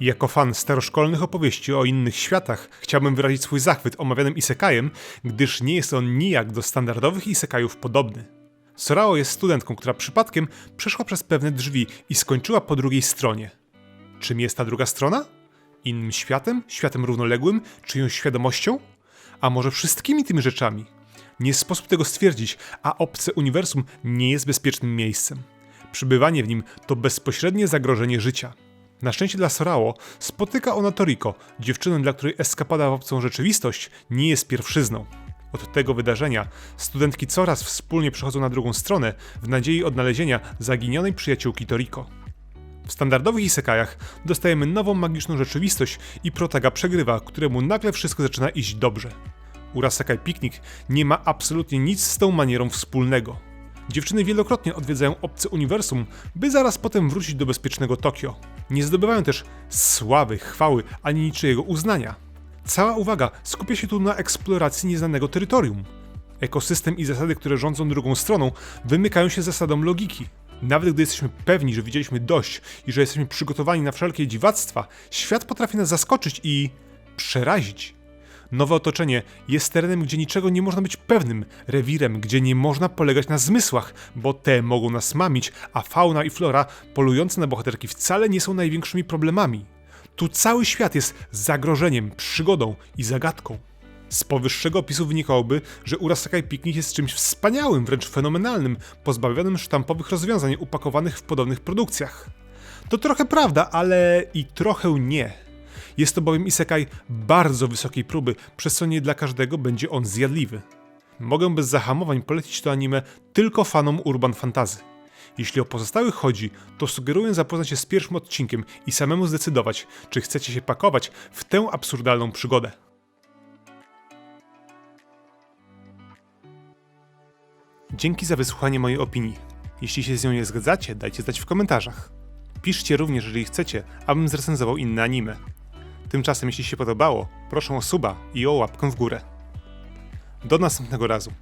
Jako fan staroszkolnych opowieści o innych światach, chciałbym wyrazić swój zachwyt omawianym isekajem, gdyż nie jest on nijak do standardowych isekajów podobny. Sorao jest studentką, która przypadkiem przeszła przez pewne drzwi i skończyła po drugiej stronie. Czym jest ta druga strona? Innym światem? Światem równoległym? Czyjąś świadomością? A może wszystkimi tymi rzeczami? Nie sposób tego stwierdzić, a obce uniwersum nie jest bezpiecznym miejscem. Przybywanie w nim to bezpośrednie zagrożenie życia. Na szczęście dla Sorao spotyka ona Toriko, dziewczynę, dla której eskapada w obcą rzeczywistość nie jest pierwszyzną. Od tego wydarzenia studentki coraz wspólnie przechodzą na drugą stronę w nadziei odnalezienia zaginionej przyjaciółki Toriko. W standardowych isekajach dostajemy nową magiczną rzeczywistość i protaga przegrywa, któremu nagle wszystko zaczyna iść dobrze. Urasakai Piknik nie ma absolutnie nic z tą manierą wspólnego. Dziewczyny wielokrotnie odwiedzają obce uniwersum, by zaraz potem wrócić do bezpiecznego Tokio. Nie zdobywają też sławy, chwały ani niczyjego uznania. Cała uwaga skupia się tu na eksploracji nieznanego terytorium. Ekosystem i zasady, które rządzą drugą stroną, wymykają się zasadom logiki. Nawet gdy jesteśmy pewni, że widzieliśmy dość i że jesteśmy przygotowani na wszelkie dziwactwa, świat potrafi nas zaskoczyć i przerazić. Nowe otoczenie jest terenem, gdzie niczego nie można być pewnym, rewirem, gdzie nie można polegać na zmysłach, bo te mogą nas mamić, a fauna i flora polujące na bohaterki wcale nie są największymi problemami. Tu cały świat jest zagrożeniem, przygodą i zagadką. Z powyższego opisu wynikałoby, że Urasakai Piknik jest czymś wspaniałym, wręcz fenomenalnym, pozbawionym sztampowych rozwiązań upakowanych w podobnych produkcjach. To trochę prawda, ale i trochę nie. Jest to bowiem isekaj bardzo wysokiej próby, przez co nie dla każdego będzie on zjadliwy. Mogę bez zahamowań polecić to anime tylko fanom urban fantazy. Jeśli o pozostałych chodzi, to sugeruję zapoznać się z pierwszym odcinkiem i samemu zdecydować, czy chcecie się pakować w tę absurdalną przygodę. Dzięki za wysłuchanie mojej opinii. Jeśli się z nią nie zgadzacie, dajcie znać w komentarzach. Piszcie również, jeżeli chcecie, abym zrecenzował inne anime. Tymczasem, jeśli się podobało, proszę o suba i o łapkę w górę. Do następnego razu.